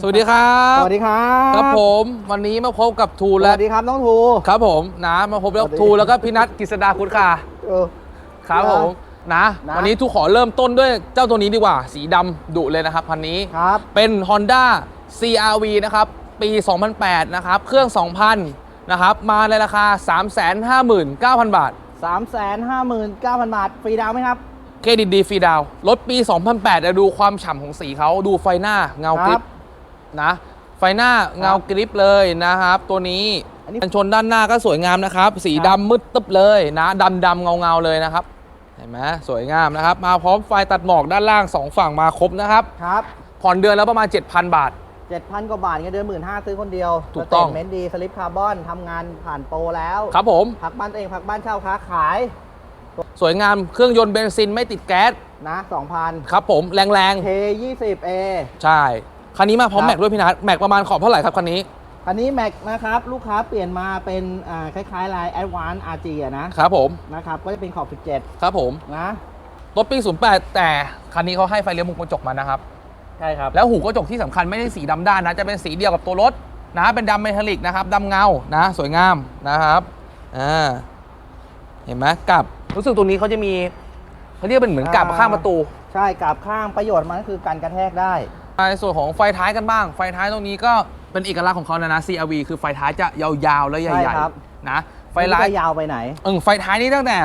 สวัสดีครับสวัสดีครับครับผมวันนี้มาพบกับทูสและวัสดีครับน้องทู ครับผมนะมาพบกับสวัสดี ทูแล้วก็พี่นัทกฤษดาคุณค่ะเออ ครับนะผมนะ นะ วันนี้ทูขอเริ่มต้นด้วยเจ้าตัวนี้ดีกว่า สีดำดุเลยนะครับคันนี้ ครับ เป็น Honda CRV นะครับ ปี 2008 นะครับ เครื่อง 2,000 นะครับ มาในราคา 359,000 บาท 359,000 บาท ฟรีดาวน์ไหมครับ เครดิตดีฟรีดาวน์รถปี 2008เดี๋ยวดูความฉ่ำของสีเขาดูไฟหน้าเงากริบครับนะ ไฟหน้าเงากริบเลยนะครับ ตัวนี้อันนี้กันชนด้านหน้าก็สวยงามนะครับ สีครับดำมืดตึ๊บเลยนะดำดำเงาเงาๆเลยนะครับ เห็นไหมสวยงามนะครับ มาพร้อมไฟตัดหมอกด้านล่าง 2 ฝั่งมาครบนะครับครับผ่อนเดือนแล้วประมาณ 7,000 บาท7,000 กว่าบาทเงินเดือนหมื่นห้าซื้อคนเดียวถูกต้องเมนต์ดีสลิปคาร์บอนทำงานผ่านโปรแล้ว ครับผม พักบ้านตัวเองพักบ้านเช่าค้าขาย สวยงามเครื่องยนต์เบนซินไม่ติดแก๊สนะ2,000ครับผมแรง K 20 A ๆ ใช่ คันนี้มาพร้อมครับ แม็กด้วยพี่นัทแม็กประมาณขอบเท่าไหร่ครับคันนี้อันนี้แม็กนะครับ ลูกค้าเปลี่ยนมาเป็นอ่าคล้ายๆลาย Advance RG อะนะครับผม นะครับ ก็จะเป็นขอบ ครับผม 17 นะ รถปี 08 แต่คันนี้เขาให้ไฟเลี้ยวมุมกระจกมานะครับ ใช่ครับ แล้วหูกระจกที่สำคัญไม่ได้สีดำด้านนะ จะเป็นสีเดียวกับตัวรถนะ เป็นดำเมทัลลิกนะครับดำเงานะ สวยงามนะครับ อ่า เห็นไหมกับ รู้สึกตรงนี้เขาจะมีเขาเรียกเป็นเหมือนกับอ่าข้างประตู ใช่กราบข้างประโยชน์มันก็คือการกระแทกได้ในส่วนของไฟท้ายกันบ้าง ไฟท้ายตรงนี้ก็เป็นเอกลักษณ์ของเขานะนะ CRV คือไฟท้ายจะยาวๆและใหใช่ญ่ครับๆนะไฟม่ท้ายรู้จะยาวไปไหนเออไฟท้ายนี่ตั้งแต่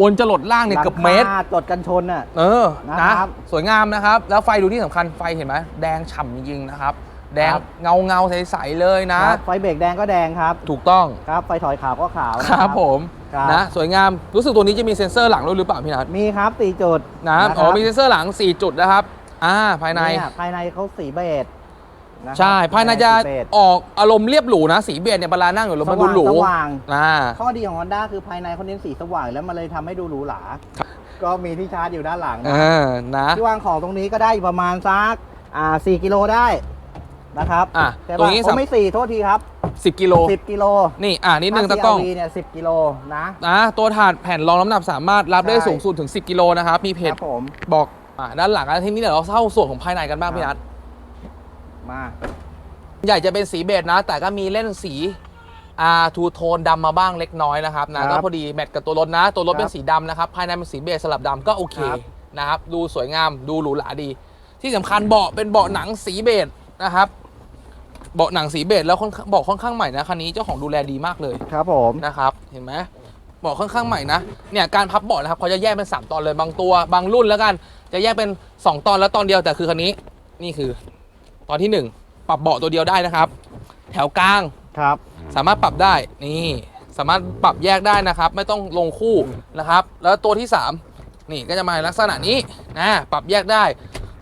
บนจรดล่างเนี่ยเกือบเมตรหลังคาจดกันชนอะเออนะนะครับสวยงามนะครับ แล้วไฟดูที่สำคัญไฟเห็นไหมแดงฉ่ำจริงๆนะครับ แดงครับ เงาเงาๆใสๆเลยนะ ครับไฟเบรกแดงก็แดงครับถูกต้องครับไฟถอยขาวก็ขาวครับผมครับ นะสวยงามรู้สึกตัวนี้จะมีเซ็นเซอร์หลังด้วยหรือเปล่าพี่นัทมีครับสี่จุดนะคอ๋รัอบมีเซ็นเซอร์หลัง 4 จุดนะครับอ่าภายใน เยภายในเขาสีเบจนะครับใช่ ภายในจะสีเบจ ออกอารมณ์เรียบหรูนะ สีเบียดเนี่ยเวลานั่งอยู่แล้วมันดูหรูสว่างอ่า ข้อดีของ Honda คือภายในเขาเน้นสีสว่างแล้วมันเลยทำให้ดูหรูหราครับก็มีที่ชาร์จอยู่ด้านหลังนะอ่านะ ที่วางของตรงนี้ก็ได้อยู่ประมาณสักอ่า4กิโลได้ นะครับอะใช่ตรงปะนี้โอ้ไม่สี่โทษทีครับ10กิโล10กิโลนี่อ่านิดนึงถ้าตะกล้อง CRV เนี่ย10กิโลนะ นะตัวถาดแผ่นรองน้ำหนักสามารถรับได้ใช่ สูงสุดถึง 10 กิโลนะครับ มีเพคจรับผม บอกอ่าด้านหลังแล้วทีนี้เดี๋ยวเราเข้าส่วนของภายในกันบ้างพี่นัทมาใหญ่จะเป็นสีเบจนะ แต่ก็มีเล่นสีอ่าทูโทนดำมาบ้างเล็กน้อยนะครับนะก็พอดีแมทกับตัวรถนะ ตัวรถเป็นสีดำนะครับ ภายในเป็นสีเบจสลับดำก็โอเคนะครับ ดูสวยงามดูหรูหราดี ที่สำคัญเบาะเป็นเบาะหนังสีเบจนะครับ เบาะหนังสีเบจแล้วค่อนข้างเบาะค่อนข้างใหม่นะคันนี้เจ้าของดูแลดีมากเลยครับผมนะครับเห็นไหมเบาะค่อนข้างใหม่นะเนี่ยการพับเบาะนะครับเขาจะแยกเป็น 3 ตอนเลยบางตัวบางรุ่นแล้วกัน จะแยกเป็น 2 ตอนแล้วตอนเดียวแต่คือคันนี้นี่คือ ตอนที่ 1 ปรับเบาะตัวเดียวได้นะครับ แถวกลางครับ สามารถปรับได้นี่สามารถปรับแยกได้นะครับ ไม่ต้องลงคู่นะครับ แล้วตัวที่ 3 นี่ก็จะมาในลักษณะนี้นะปรับแยกได้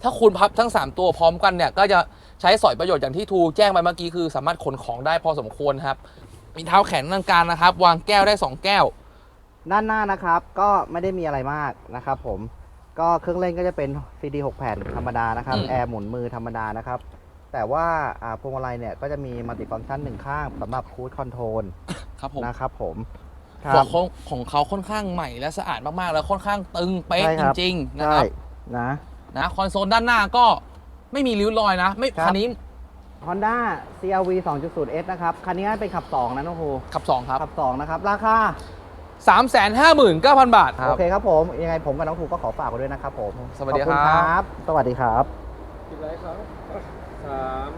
ถ้าคุณพับทั้ง 3 ตัวพร้อมกันเนี่ยก็จะ ใช้สอยประโยชน์อย่างที่ทูแจ้งไปเมื่อกี้คือสามารถขนของได้พอสมควรครับ มีเท้าแขนนั่งกลางนะครับ วางแก้วได้ 2 แก้ว ด้านหน้านะครับก็ไม่ได้มีอะไรมากนะครับผมก็เครื่องเล่นก็จะเป็น CD 6 แผ่นธรรมดานะครับ อืม แอร์หมุนมือธรรมดานะครับ แต่ว่าอ่าพวงมาลัยเนี่ยก็จะมีมัลติฟังก์ชันหนึ่งข้างสำหรับคูดคอนโทรลครับผมนะครับผมคขรัองของของเขาค่อนข้างใหม่และสะอาดมากๆ แล้วค่อนข้างตึงเป๊ะใช่จครับ ริงๆนะคใช่รับนะนะคอนโซลด้านหน้าก็ ไม่มีริ้วรอยนะ ไม่ครับ คันนี้ Honda CRV 2.0S นะครับ คันนี้เป็นขับ 2 นะน้องครูขับ 2 ครับ ขับ 2 นะครับ ราคา 359,000 บาทคโอรับเคครับผม ยังไงผมกับน้องครูก็ขอฝากไว้ด้วยนะครับผมสวัสดีขอณครับครับสวัสดีครับ ปิดไลฟ์ครับสาม